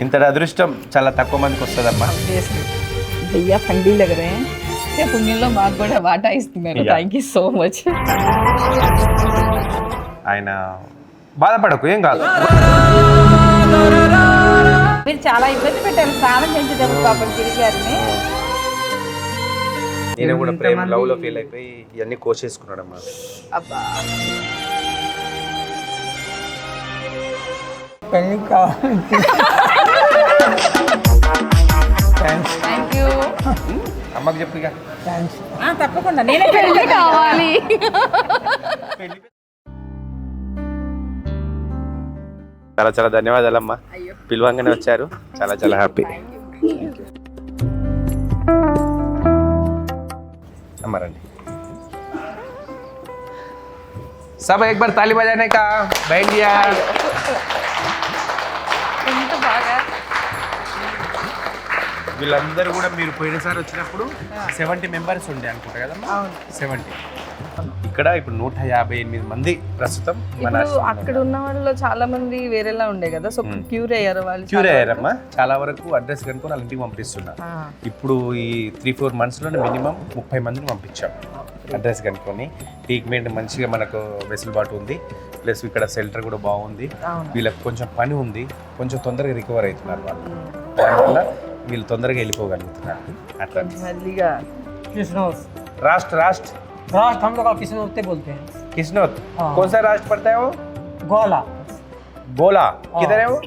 ఇంతటి అదృష్టం చాలా తక్కువ మందికి వస్తుందమ్మా Obviously. भैया ठंडी लग रहे हैं से పుణ్యంలో మాకు కూడా వాటా ఇస్తున్నారు Yeah. Thank you so much ఆయన బాధపడకు ఏం కాదు మీరు చాలా ఇబ్బంది పెట్టారు స్నానం చేసేటప్పుడు పాపం తిరిగారని నేను కూడా ప్రేమ లవ్ లో ఫీల్ అయిపోయి ఇవన్నీ కోసేసుకున్నాడమ్మా అబ్బా పెళ్లి కావాలి థ్యాంక్స్ థ్యాంక్ యూ అమ్మకి చెప్పు ఇక థ్యాంక్స్ తప్పకుండా నేనే పెళ్లి కావాలి చాలా చాలా ధన్యవాదాలమ్మా అయ్యో పిలవంగానే వచ్చారు చాలా చాలా హ్యాపీ అమ్మ రండి सब एक बार ताली बजाने का बैठ गया ఎంత బాగా వీళ్ళందరూ కూడా మీరు పోయినసారి వచ్చినప్పుడు సెవెంటీ మెంబర్స్ ఉండే అనుకుంటా కదమ్మా? సెవెంటీ ఇక్కడ ఇప్పుడు నూట యాభై ఎనిమిది మంది ప్రస్తుతం మన ఇప్పుడు అక్కడ ఉన్న వాళ్ళలో చాలా మంది వేరేలా ఉండే కదా సో క్యూర్ అయ్యారు వాళ్ళు క్యూర్ అయ్యారమ్మా. చాలా వరకు అడ్రస్ కనుక్కొని వాళ్ళ ఇంటికి పంపిస్తున్నా. ఆ, ఇప్పుడు ఈ త్రీ ఫోర్ మంత్స్లోనే మినిమం ముప్పై మందిని పంపించాం. అడ్రస్ కనుక్కొని ట్రీట్మెంట్ మంచిగా మనకు వెసులుబాటు ఉంది. ప్లస్ ఇక్కడ షెల్టర్ కూడా బాగుంది. వీళ్ళకి కొంచెం పని ఉంది. కొంచెం తొందరగా రికవర్ అవుతున్నారు వాళ్ళు. దానివల్ల వీళ్ళు తొందరగా వెళ్ళిపోగలుగుతున్నారు అట్లా మెల్లిగా कृष्णोस राष्ट्र राष्ट्र राष्ट्र हम लोग का कृष्णोस्ते बोलते हैं किस्नोत हाँ। कौन सा राष्ट्र पड़ता है वो गोला गोला किधर है वो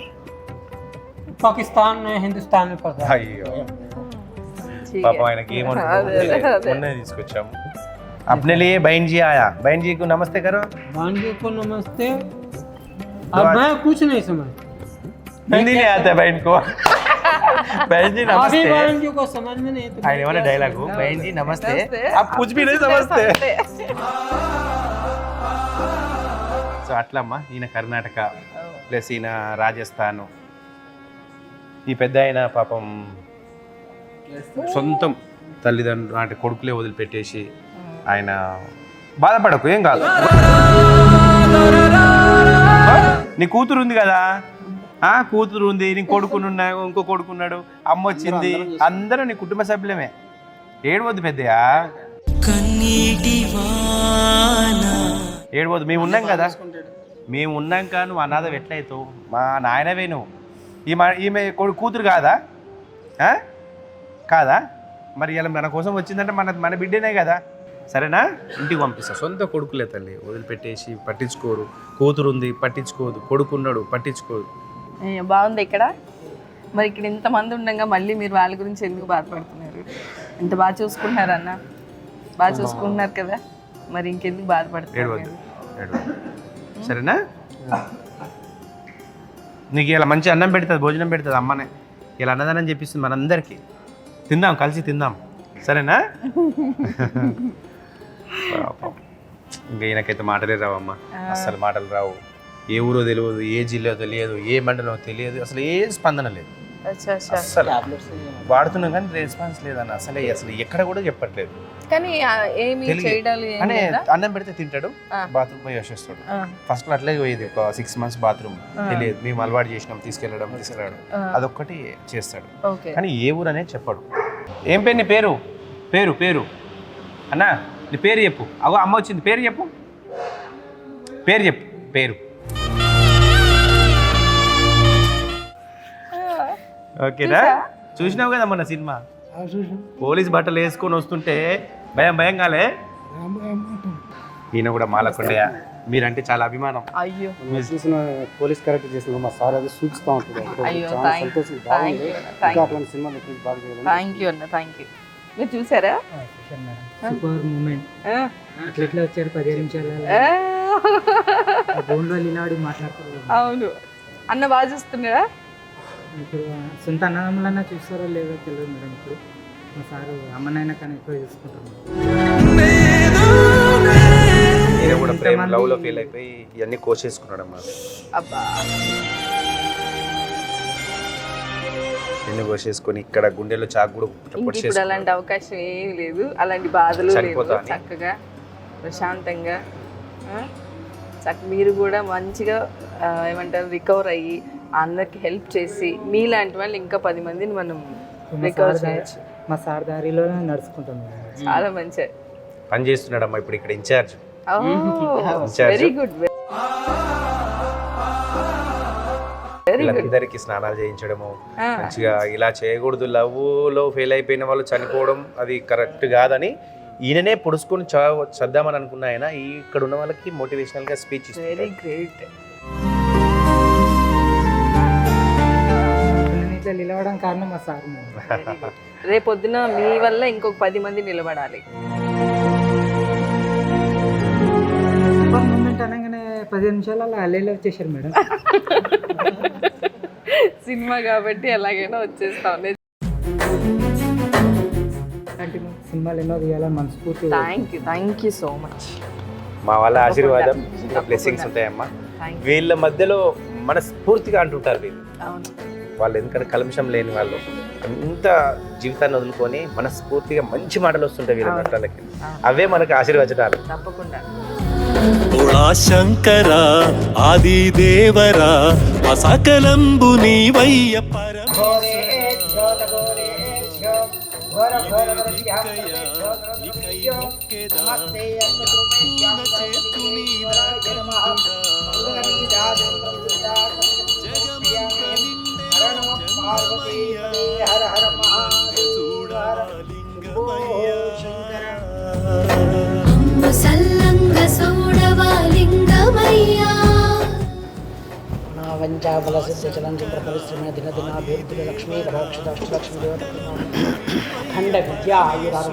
पाकिस्तान में हिंदुस्तान में पड़ता है అయ్యో ठीक పాప है ఆయనకి అదే, అదే, అదే. మొన్నే తీసుకొచ్చాము अपने लिए बहन जी आया बहन जी को नमस्ते करो भान जी को नमस्ते दो अब आज- मैं कुछ नहीं समझ हिंदी नहीं आता है बहन को बहन जी अभी नमस्ते भान जी को समझ में नहीं तो ఆయన ఏమైనా డైలాగ్ బహన్ జీ నమస్తే నమస్తే. आप कुछ भी नहीं समझते సో అట్లా అమ్మా ఈయన కర్ణాటక ప్లస్ ఈయన రాజస్థాన్ ఈ పెద్ద ఆయన పాపం సొంతం తల్లిదండ్రులు అంటే కొడుకులే వదిలిపెట్టేసి ఆయన బాధపడకు ఏం కాదు నీ కూతురు ఉంది కదా ఆ కూతురు ఉంది నీ కొడుకునున్నా ఇంకో కొడుకున్నాడు అమ్మ వచ్చింది. అందరూ నీ కుటుంబ సభ్యులమే. ఏడవద్దు పెద్దయా ఏడవద్దు మేము ఉన్నాం కదా. మేము ఉన్నాక నువ్వు అనాథం ఎట్లయితావు? మా నాయనవే నువ్వు. ఈమె ఈమె కొడు కూతురు కాదా? ఆ? కాదా? మరి ఇలా మన కోసం వచ్చిందంటే మన మన బిడ్డనే కదా. సరేనా? ఇంటికి పంపిస్తా. సొంత కొడుకులే తల్లి. వదిలిపెట్టేసి పట్టించుకోరు. కూతురు ఉంది పట్టించుకోదు. కొడుకున్నాడు పట్టించుకోదు. బాగుంది ఇక్కడ. మరి ఇక్కడ ఇంతమంది ఉండగా మళ్ళీ మీరు వాళ్ళ గురించి ఎందుకు బాధపడుతున్నారు? ఇంత బాగా చూసుకుంటున్నారు అన్న? బాగా చూసుకుంటున్నారు కదా. మరి ఇంకెందుకు బాధపడుతున్నారు సరేనా? నీకు ఇలా మంచి అన్నం పెడుతుంది భోజనం పెడుతుంది అమ్మనే. ఇలా అన్నదానం చెప్పిస్తుంది మనందరికీ. తిందాం కలిసి తిందాం. సరేనా. ఇంకా ఈయనకైతే మాటలే రావమ్మా. అస్సలు మాటలు రావు. ఏ ఊరో తెలియదు ఏ జిల్లా తెలియదు ఏ మండలం తెలియదు అసలు ఏ స్పందన లేదు. అచ్చా అచ్చా. అస్సలు వాడుతున్నాం కానీ రెస్పాన్స్ లేదన్న అసలు అసలు ఎక్కడ కూడా చెప్పట్లేదు. కానీ ఏమి అంటే? అన్నం పెడితే తింటాడు. బాత్రూమ్ పోయి వచ్చేస్తాడు ఫస్ట్ అట్లే పోయేది ఒక సిక్స్ మంత్స్ బాత్రూమ్ తెలియదు. మేము అలవాటు చేసినాం తీసుకెళ్ళడం తీసుకురావడం. ఆ. అదొక్కటి చేస్తాడు. ఓకే. కానీ ఏ ఊరు అనేది చెప్పడు. ఏం పేరు నీ పేరు? పేరు పేరు. అన్నా నీ పేరు చెప్పు. అగో అమ్మ వచ్చింది. పేరు చెప్పు. పేరు చెప్పు పేరు. ఓకేనా? చూసినావు కదా మన సినిమా? పోలీస్ బట్టలు వేసుకొని వస్తుంటే భయం భయం కాలే? ఈయన కూడా మాలకొండయ్య. మీరంటే చాలా అభిమానం. అయ్యో. మీరు చూసిన పోలీస్ క్యారెక్టర్ చేసిన మా సార్ అది సూచిస్తూ ఉంటుంది. అయ్యో చాలా సంతోషం. థ్యాంక్ యూ ఇంకా థ్యాంక్ అట్లాంటి సినిమాలు ఎప్పుడు బాగా చేయాలని థ్యాంక్ యూ అన్న థ్యాంక్ యూ మీరు చూసారా? Super moment. ఆ, అట్లా ఎట్లా వచ్చారు పదిహేను నిమిషాలు మాట్లాడుతారు అవును. అన్న బాగా చూస్తున్నారా? ఇప్పుడు సొంత అన్నదమ్ములన్నా చూస్తారో లేదో తెలియదు మేడం ఇప్పుడు. మా సారు అమ్మనైనా కానీ ఎక్కువ కూడా ప్రేమ లో ఫీల్ అయిపోయి ఇవన్నీ కోసేసుకున్నాడు అమ్మా అబ్బా. ఎన్ని కోసేసుకొని ఇక్కడ గుండెలో చాకు కూడా ఇప్పుడు. అలాంటి అవకాశం ఏమీ లేదు. అలాంటి బాధలు లేవు. చక్కగా ప్రశాంతంగా ఆ, చక్క మీరు కూడా మంచిగా ఆ, ఏమంటారు రికవర్ అయ్యి అందరికి హెల్ప్ చేసి మీలాంటి వాళ్ళు ఇంకా పది మందిని మనం రికవర్ చేయొచ్చు. మా సార్ దారిలోనే నడుచుకుంటాం చాలా మంచిది పని చేస్తున్నాడమ్మా ఇప్పుడు ఇక్కడ ఇన్ఛార్జ్ వెరీ గుడ్ వీళ్ళందరికీ స్నానాలు చేయించడము మంచిగా ఇలా చేయకూడదు. లవ్లో ఫెయిల్ అయిపోయిన వాళ్ళు చనిపోవడం అది కరెక్ట్ కాదని ఈయననే పొడుచుకొని చ- చద్దామని అనుకున్న ఆయన ఇక్కడ ఉన్న వాళ్ళకి మోటివేషనల్గా స్పీచ్ వెరీ గ్రేట్ ఇట్లా నిలవడం కారణం మా సార్. రేపొద్దున మీ వల్ల ఇంకొక పది మంది నిలబడాలి. మూమెంట్ అనగానే పదిహేను నిమిషాలలో అల్లేలో వచ్చేసారు మేడం. సినిమా కాబట్టి ఎలాగైనా వచ్చేస్తాం సినిమాలు ఎన్నో తీయాలని మనస్ఫూర్తి thank you thank you so much మా వాళ్ళ ఆశీర్వాదం బ్లెస్సింగ్స్ ఉంటాయమ్మా. వీళ్ళ మధ్యలో మనస్ఫూర్తిగా అంటుంటారు వీళ్ళు. అవును. వాళ్ళు ఎందుకంటే కలుషం లేని వాళ్ళు. అంత జీవితాన్ని వదులుకొని మనస్ఫూర్తిగా మంచి మాటలు వస్తుంటాయి వీళ్ళ నటాలకి అవే మనకు ఆశీర్వచనాలు. తప్పకుండా. ఆ శంకర ఆది దేవరా మసకలంబు నీవయ్య పరమ చంద్రపరిశ్రమ దిన దినాభివృద్ధి లక్ష్మీ పరోక్షదక్షలక్ష్మీ దేవత ఖండ విద్యా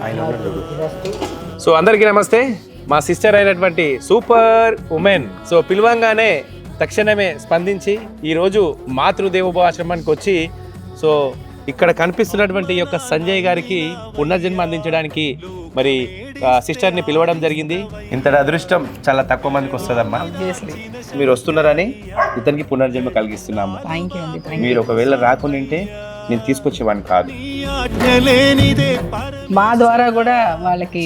ఆయురారోగ్యస్తు సో అందరికీ నమస్తే. మా సిస్టర్ అయినటువంటి సూపర్ ఉమెన్ సో పిలవంగానే తక్షణమే స్పందించి ఈరోజు మాతృదేవోభవ ఆశ్రమానికి వచ్చి సో ఇక్కడ కనిపిస్తున్నటువంటి ఈ యొక్క సంజయ్ గారికి పునర్జన్మ అందించడానికి మరి ఆ, సిస్టర్ని పిలవడం జరిగింది? ఇంతటి అదృష్టం చాలా తక్కువ మందికి వస్తుందమ్మా. మీరు వస్తున్నారని ఇతనికి పునర్జన్మ కలిగిస్తున్నాము. మీరు ఒకవేళ రాకుండింటే నేను తీసుకొచ్చేవాడిని కాదు. మా ద్వారా కూడా వాళ్ళకి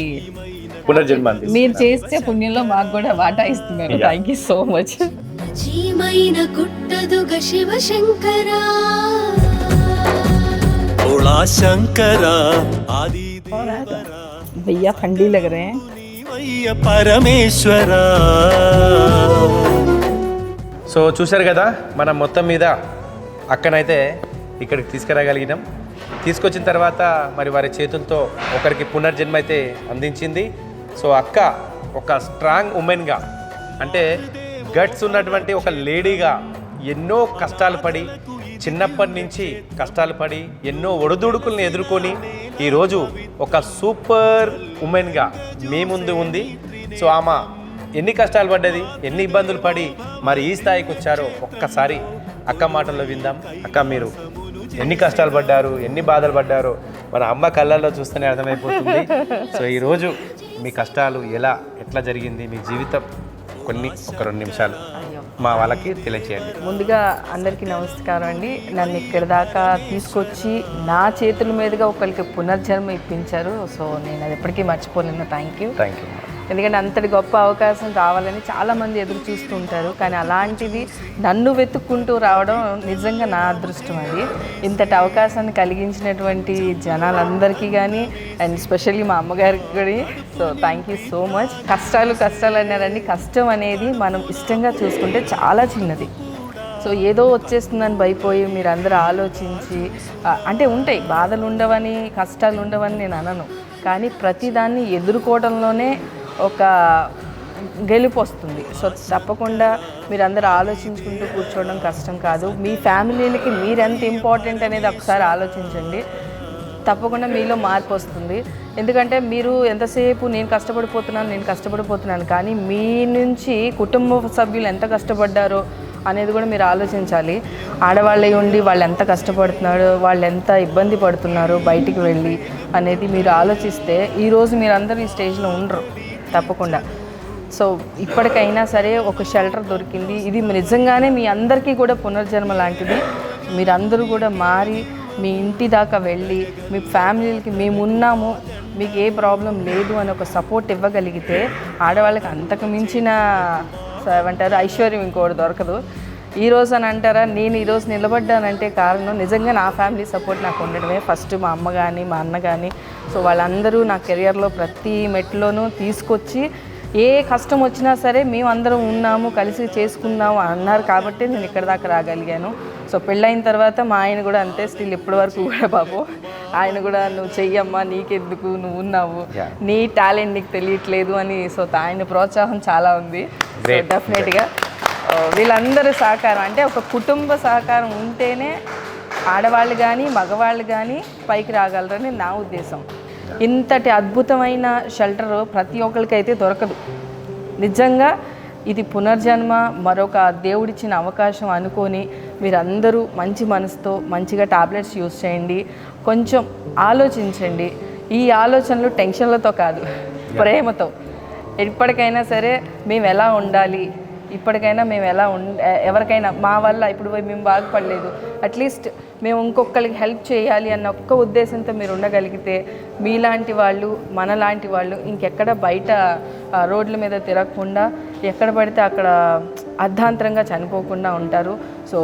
పునర్జన్మ అంది మీరు చేస్తే పుణ్యంలో మాకు కూడా వాటా ఇస్తున్నారు. థ్యాంక్ యూ సో మచ్ చీమైన కుట్టదుగ శివశంకరా తోళా శంకర ఆది దేవరా भैया ठंडी लग रहे हैं నీవయ్య పరమేశ్వరా సో చూశారు కదా మనం మొత్తం మీద అక్కనైతే ఇక్కడికి తీసుకురాగలిగినాం తీసుకొచ్చిన తర్వాత మరి వారి చేతులతో ఒకరికి పునర్జన్మ అయితే అందించింది సో అక్క ఒక స్ట్రాంగ్ ఉమెన్గా అంటే గట్స్ ఉన్నటువంటి ఒక లేడీగా ఎన్నో కష్టాలు పడి చిన్నప్పటి నుంచి కష్టాలు పడి ఎన్నో ఒడిదుడుకుల్ని ఎదుర్కొని ఈరోజు ఒక సూపర్ ఉమెన్గా మీ ముందు ఉంది. సో ఆమె ఎన్ని కష్టాలు పడ్డది ఎన్ని ఇబ్బందులు పడి మరి ఈ స్థాయికి వచ్చారో ఒక్కసారి అక్క మాటల్లో విందాం. అక్క మీరు ఎన్ని కష్టాలు పడ్డారు ఎన్ని బాధలు పడ్డారో మన అమ్మ కళ్ళల్లో చూస్తేనే అర్థమైపోతుంది. సో ఈరోజు మీ కష్టాలు ఎలా ఎట్లా జరిగింది మీ జీవితం? కొన్ని ఒక రెండు నిమిషాలు. మా వాళ్ళకి తెలియచేయండి. ముందుగా అందరికీ నమస్కారం అండి. నన్ను ఇక్కడి దాకా తీసుకొచ్చి నా చేతుల మీదుగా ఒకరికి పునర్జన్మ ఇప్పించారు. సో నేను అది ఎప్పటికీ మర్చిపోలేను. థ్యాంక్ యూ థ్యాంక్ యూ ఎందుకంటే అంతటి గొప్ప అవకాశం కావాలని చాలామంది ఎదురు చూస్తూ ఉంటారు కానీ అలాంటిది నన్ను వెతుక్కుంటూ రావడం నిజంగా నా అదృష్టం అది ఇంతటి అవకాశాన్ని కలిగించినటువంటి జనాలందరికీ కానీ అండ్ స్పెషల్లీ మా అమ్మగారికి కూడా. So thank you so much కష్టాలు కష్టాలు అన్నారండి. కష్టం అనేది మనం ఇష్టంగా చూసుకుంటే చాలా చిన్నది. సో ఏదో వచ్చేస్తుందని భయపోయి మీరు అందరూ ఆలోచించి అంటే ఉంటాయి. బాధలు ఉండవని కష్టాలు ఉండవని నేను అనను. కానీ ప్రతిదాన్ని ఎదుర్కోవడంలోనే ఒక గెలుపు వస్తుంది. సో తప్పకుండా మీరందరూ ఆలోచించుకుంటూ కూర్చోవడం కష్టం కాదు. మీ ఫ్యామిలీలకి మీరెంత ఇంపార్టెంట్ అనేది ఒకసారి ఆలోచించండి. తప్పకుండా మీలో మార్పు వస్తుంది. ఎందుకంటే మీరు ఎంతసేపు నేను కష్టపడిపోతున్నాను నేను కష్టపడిపోతున్నాను కానీ మీ నుంచి కుటుంబ సభ్యులు ఎంత కష్టపడ్డారో అనేది కూడా మీరు ఆలోచించాలి. ఆడవాళ్ళై ఉండి వాళ్ళు ఎంత కష్టపడుతున్నారో వాళ్ళు ఎంత ఇబ్బంది పడుతున్నారో బయటికి వెళ్ళి అనేది మీరు ఆలోచిస్తే ఈరోజు మీరందరూ ఈ స్టేజ్లో ఉండరు. తప్పకుండా. సో ఇప్పటికైనా సరే ఒక షెల్టర్ దొరికింది. ఇది నిజంగానే మీ అందరికీ కూడా పునర్జన్మ లాంటిది. మీరందరూ కూడా మారి మీ ఇంటి దాకా వెళ్ళి మీ ఫ్యామిలీలకి మేము ఉన్నాము మీకు ఏ ప్రాబ్లం లేదు అని ఒక సపోర్ట్ ఇవ్వగలిగితే ఆడవాళ్ళకి అంతకు మించిన ఏమంటారు ఐశ్వర్యం ఇంకోటి దొరకదు. ఈ రోజు అని అంటారా? నేను ఈ రోజు నిలబడ్డానంటే కారణం నిజంగా నా ఫ్యామిలీ సపోర్ట్ నాకు ఉండడమే. ఫస్ట్ మా అమ్మ కానీ మా అన్న కానీ సో వాళ్ళందరూ నా కెరియర్లో ప్రతి మెట్లోనూ తీసుకొచ్చి ఏ కష్టం వచ్చినా సరే మేమందరం ఉన్నాము కలిసి చేసుకుందాము అన్నారు కాబట్టి నేను ఇక్కడ దాకా రాగలిగాను. సో పెళ్ళైన తర్వాత మా ఆయన కూడా అంతే స్టిల్ ఇప్పటి వరకు కూడా బాబు ఆయన కూడా నువ్వు చెయ్యమ్మా నీకెందుకు? నువ్వు ఉన్నావు. నీ టాలెంట్ నీకు తెలియట్లేదు అని. సో ఆయన ప్రోత్సాహం చాలా ఉంది. సో డెఫినెట్గా వీళ్ళందరి సహకారం. అంటే ఒక కుటుంబ సహకారం ఉంటేనే ఆడవాళ్ళు కానీ మగవాళ్ళు కానీ పైకి రాగలరని నా ఉద్దేశం. ఇంతటి అద్భుతమైన షెల్టర్ ప్రతి ఒక్కరికైతే దొరకదు. నిజంగా ఇది పునర్జన్మ మరొక దేవుడిచ్చిన అవకాశం అనుకొని మీరందరూ మంచి మనసుతో మంచిగా టాబ్లెట్స్ యూజ్ చేయండి. కొంచెం ఆలోచించండి. ఈ ఆలోచనలు టెన్షన్లతో కాదు ప్రేమతో. ఎప్పటికైనా సరే మేము ఎలా ఉండాలి? ఇప్పటికైనా మేము ఎలా ఉం ఎవరికైనా మా వల్ల ఇప్పుడు మేము బాగుపడలేదు అట్లీస్ట్ మేము ఇంకొకరికి హెల్ప్ చేయాలి అన్న ఒక్క ఉద్దేశంతో మీరు ఉండగలిగితే మీలాంటి వాళ్ళు మనలాంటి వాళ్ళు ఇంకెక్కడ బయట రోడ్ల మీద తిరగకుండా ఎక్కడ పడితే అక్కడ అర్ధాంతరంగా చనిపోకుండా ఉంటారు. సో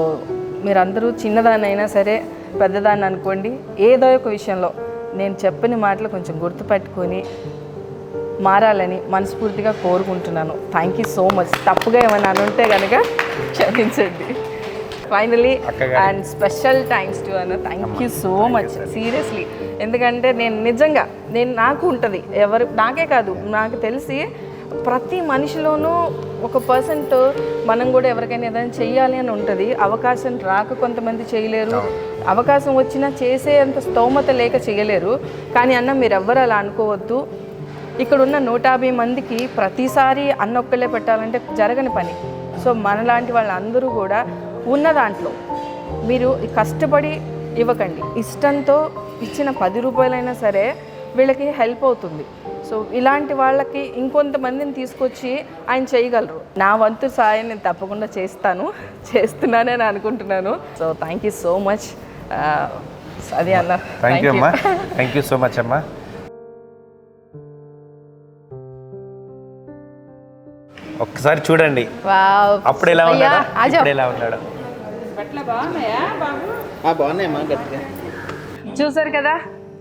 మీరందరూ చిన్నదాన్నైనా సరే పెద్దదాన్ని అనుకోండి ఏదో ఒక విషయంలో నేను చెప్పని మాటలు కొంచెం గుర్తుపెట్టుకొని మారాలని మనస్ఫూర్తిగా కోరుకుంటున్నాను. థ్యాంక్ యూ సో మచ్ తప్పుగా ఏమైనా అనుంటే కనుక క్షమించండి. Finally and special thanks to అన్న thank you so much seriously ఎందుకంటే నేను నిజంగా నేను నాకు ఉంటుంది. ఎవరు నాకే కాదు. నాకు తెలిసి ప్రతి మనిషిలోనూ ఒక పర్సెంట్ మనం కూడా ఎవరికైనా ఏదైనా చెయ్యాలి అని ఉంటుంది. అవకాశం రాక కొంతమంది చేయలేరు. అవకాశం వచ్చినా చేసేంత స్తోమత లేక చేయలేరు. కానీ అన్న మీరు ఎవ్వరు అలా అనుకోవద్దు. ఇక్కడ ఉన్న నూట యాభై మందికి ప్రతిసారి అన్నొక్కలే పెట్టాలంటే జరగని పని. సో మనలాంటి వాళ్ళందరూ కూడా ఉన్న దాంట్లో మీరు కష్టపడి ఇవ్వకండి. ఇష్టంతో ఇచ్చిన పది రూపాయలైనా సరే వీళ్ళకి హెల్ప్ అవుతుంది. సో ఇలాంటి వాళ్ళకి ఇంకొంతమందిని తీసుకొచ్చి ఆయన చేయగలరు. నా వంతు సాయం నేను తప్పకుండా చేస్తాను. చేస్తున్నానని అనుకుంటున్నాను. So thank you so much అది అన్న. థ్యాంక్ యూ అమ్మా. థ్యాంక్ యూ సో మచ్ అమ్మా. ఒక్కసారి చూడండి. వావ్. అప్పుడు ఎలా ఉన్నాడు. ఇప్పుడు ఎలా ఉన్నాడు? చూసారు కదా?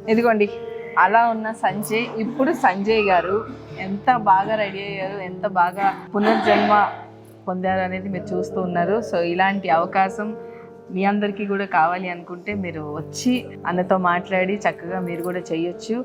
ఇదిగోండి. అలా ఉన్న సంజయ్ ఇప్పుడు సంజయ్ గారు ఎంత బాగా రెడీ అయ్యారు ఎంత బాగా పునర్జన్మ పొందారు అనేది మీరు చూస్తూ ఉన్నారు. సో ఇలాంటి అవకాశం మీ అందరికీ కూడా కావాలి అనుకుంటే మీరు వచ్చి అన్నతో మాట్లాడి చక్కగా మీరు కూడా చేయొచ్చు.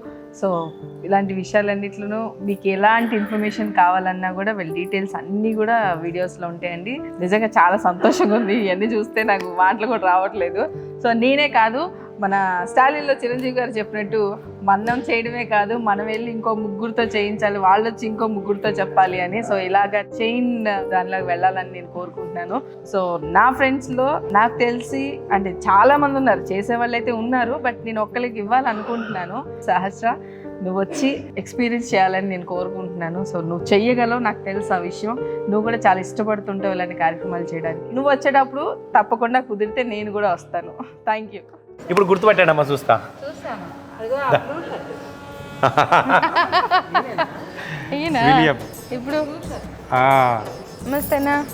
సో ఇలాంటి విషయాలన్నిట్లోనూ మీకు ఎలాంటి ఇన్ఫర్మేషన్ కావాలన్నా కూడా వీళ్ళ డీటెయిల్స్ అన్నీ కూడా వీడియోస్లో ఉంటాయండి. నిజంగా చాలా సంతోషంగా ఉంది. ఇవన్నీ చూస్తే నాకు మాటలు కూడా రావట్లేదు. సో నేనే కాదు మన స్టాలిన్లో చిరంజీవి గారు చెప్పినట్టు మనం చేయడమే కాదు మనం వెళ్ళి ఇంకో ముగ్గురితో చేయించాలి వాళ్ళు వచ్చి ఇంకో ముగ్గురితో చెప్పాలి అని. సో ఇలాగా చైన్ దానిలోకి వెళ్ళాలని నేను కోరుకుంటున్నాను. సో నా ఫ్రెండ్స్లో నాకు తెలిసి అంటే చాలా మంది ఉన్నారు చేసే వాళ్ళు అయితే ఉన్నారు బట్ నేను ఒక్కరికి ఇవ్వాలనుకుంటున్నాను. సహస్ర నువ్వు వచ్చి ఎక్స్పీరియన్స్ చేయాలని నేను కోరుకుంటున్నాను. సో నువ్వు చెయ్యగలవు నాకు తెలుసు ఆ విషయం. నువ్వు కూడా చాలా ఇష్టపడుతుంటావు ఇలాంటి కార్యక్రమాలు చేయడానికి. నువ్వు వచ్చేటప్పుడు తప్పకుండా కుదిరితే నేను కూడా వస్తాను. థ్యాంక్ యూ ఇప్పుడు గుర్తుపట్టాడమ్మా చూస్తా. ఇప్పుడు? ఆ, నమస్తేనా?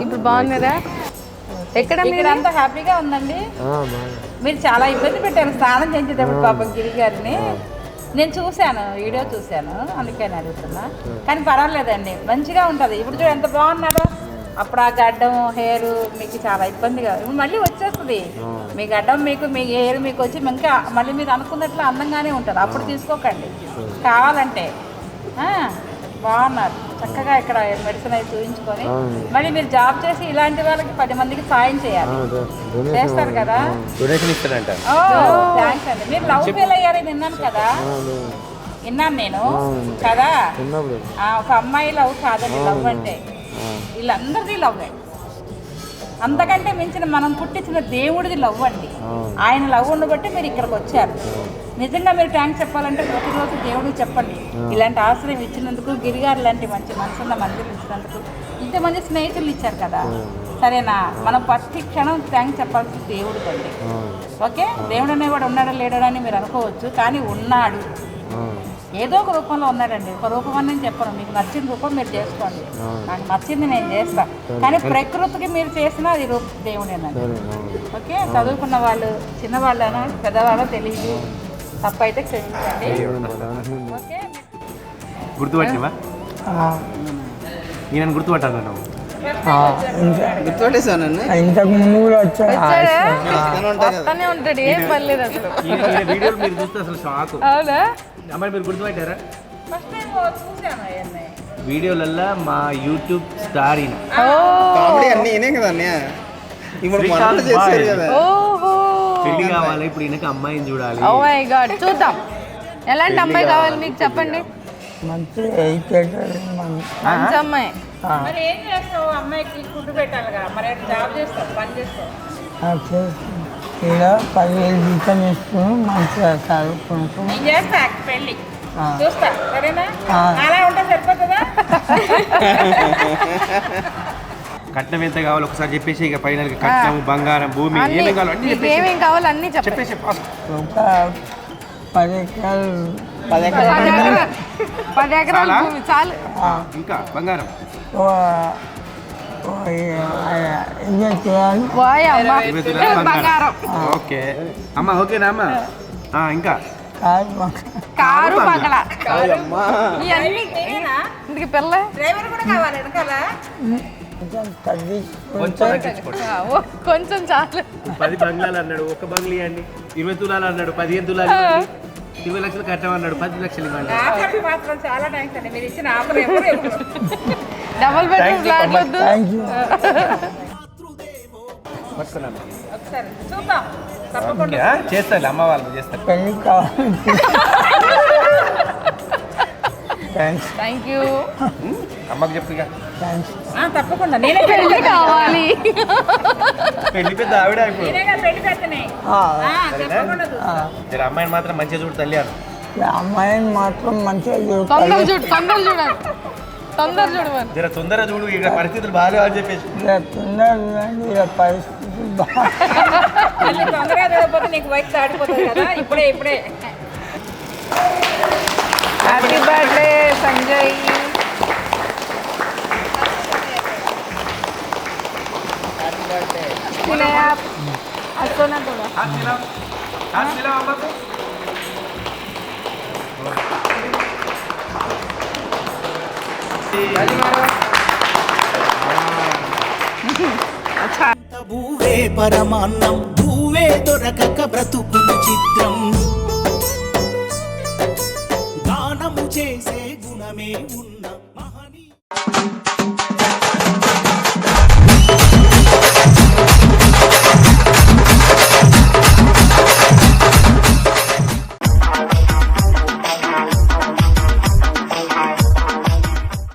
ఇప్పుడు బాగున్నారా? ఎక్కడ మీరు? అంతా హ్యాపీగా ఉందండి. మీరు చాలా ఇబ్బంది పెట్టారు. స్నానం చేయించేటప్పుడు పాపం గిరి గారిని. నేను చూశాను వీడియో చూశాను. అందుకని అడుగుతున్నా. కానీ పర్వాలేదండి. మంచిగా ఉంటుంది. ఇప్పుడు చూడు ఎంత బాగున్నారో. అప్పుడు ఆ గడ్డం హెయిర్ మీకు చాలా ఇబ్బందిగా ఇప్పుడు మళ్ళీ వచ్చేస్తుంది. మీ గడ్డం మీకు మీ హెయిర్ మీకు వచ్చి ఇంకా మళ్ళీ మీరు అనుకున్నట్లు అందంగానే ఉంటారు అప్పుడు తీసుకోకండి. కావాలంటే. ఆ, బాగున్నారు. చక్కగా ఇక్కడ మెడిసిన్ అయి చూపించుకొని మళ్ళీ మీరు జాబ్ చేసి ఇలాంటి వాళ్ళకి పది మందికి సాయం చేయాలి. చేస్తారు కదా? థ్యాంక్స్ అండి. మీరు లవ్ ఫెయిల్ అయ్యారని విన్నాను కదా? విన్నాను నేను. కదా? ఆ, ఒక అమ్మాయి లవ్ కాదండి లవ్ అంటే. వీళ్ళందరిది లవ్ అంతకంటే మించిన మనం పుట్టించిన దేవుడిది లవ్ అండి. ఆయన లవ్ ఉండబట్టి మీరు ఇక్కడికి వచ్చారు. నిజంగా మీరు థ్యాంక్స్ చెప్పాలంటే ప్రతిరోజు దేవుడికి చెప్పండి. ఇలాంటి ఆశ్రయం ఇచ్చినందుకు గిరిగారు లాంటి మంచి మనసున్న మందిరం ఇచ్చినందుకు ఇంతమంది స్నేహితులు ఇచ్చారు కదా. సరేనా? మనం ప్రతి క్షణం థ్యాంక్స్ చెప్పాల్సిన దేవుడికి అండి ఓకే? దేవుడు అనేవాడు ఉన్నాడా లేడా అని మీరు అనుకోవచ్చు కానీ ఉన్నాడు. ఏదో ఒక రూపంలో ఉన్నాడండి ఒక రూపం అని నేను చెప్పను. మీకు నచ్చిన రూపం మీరు చేసుకోండి. నాకు నచ్చింది నేను చేస్తా. కానీ ప్రకృతికి మీరు చేసిన అది రూప దేవుడేనండి. ఓకే? చదువుకున్న వాళ్ళు చిన్నవాళ్ళను పెద్దవాళ్ళు తెలియదు. తప్పైతే క్షమించండి. ఓకే? గుర్తుపట్టివా ఈయన గుర్తుపట్టాను నువ్వు ఇంతకు ముందు కూడా వచ్చా వస్తానే ఉంటాడు ఏం పర్లేదు అసలు ఈయన ఈయన వీడియోలు మీరు చూస్తే అసలు షాక్ అవునా అమ్మాయి మీరు గుర్తుపట్టారా ఫస్ట్ టైం చూసాను అవన్నీ వీడియోలల్లో మా యూట్యూబ్ స్టార్ ఈయన శ్రీకాంత్ బాయ్. ఓహో పెళ్ళి కావాలి ఇప్పుడు ఈయనకి అమ్మాయిని చూడాలి ఓ మై గాడ్ చూద్దాం ఎలాంటి అమ్మాయి కావాలి మీకు చెప్పండి మంచి అమ్మాయి. మరి ఏం చేస్తావు? అమ్మాయికి ఫుడ్ పెట్టాలిగా మరి అటు జాబ్ చేస్తావు? పని చేస్తావు? ఇలా పదివేలు జీతం ఇస్తూ మంచిగా చదువుకుంటూ నేను చేస్తా పెళ్ళి. చూస్తా సరేనా? అలా ఉంటే సరిపోతుందా? కట్నం ఎంత కావాలి ఒకసారి చెప్పేసి ఇక పైన కట్నం బంగారం భూమి అన్ని. ఏమేం కావాలి అన్ని చెప్పేసి ఏమేం కావాలి అన్ని చెప్పండి చెప్పేసి. ఒక పది ఎకరాలు పది ఎకరాలు పది ఎకరాల. చాలా? భూమి చాలు. ఇంకా బంగారం. ఓకే. అమ్మ ఓకేనా అమ్మ? ఆ, ఇంకా. కాదు కారు పగల ఇవన్నీ నేనేనా? ఇందుకు పిల్ల. డ్రైవర్ కూడా కావాలి వెనకాల? కొంచెం చాలు. పది బంగ్లాలు అన్నాడు ఒక బంగ్లీ అండి ఇరవై తులాలు అన్నాడు పదిహేను తులాలు. ఇరవై లక్షలు కట్టం అన్నాడు పది లక్షలు ఇవ్వండి. ఆఫర్కి మాత్రం చాలా థ్యాంక్స్ అండి. మీరు ఇచ్చిన ఆఫర్ డబుల్ బెడ్రూమ్ ఫ్లాట్ వద్దు. పట్టుకున్నాను ఒకసారి చూద్దాం. తప్పకుండా? చేస్తాను అమ్మ వాళ్ళు చేస్తారు థ్యాంక్స్ థ్యాంక్ యూ అమ్మకి చెప్పు ఇక థ్యాంక్స్ ఆ, తప్పకుండా. నేనే పెళ్ళి కావాలి పెళ్ళి పెద్ద ఆవిడ పెళ్ళి అమ్మాయిని మాత్రం మంచిగా చూడు తల్లి అను. అమ్మాయిని మాత్రం మంచిగా తొందర చూడాలి చూడు తొందర చూడాలి. తొందర చూడమని జర తొందరగా చూడు ఇక్కడ పరిస్థితులు బాగాలేవు అని చెప్పేసి. తొందర చూడండి ఇలా పరిస్థితి బాగా తొందరగా చదవకపోతే నీకు వయసు దాటిపోతుంది కదా ఇప్పుడే ఇప్పుడే. हैप्पी बर्थडे संजय अच्छा భూవే పరమాన్నం భూవే దొరకక బ్రతుకులు చిత్రం దానము ఉన్న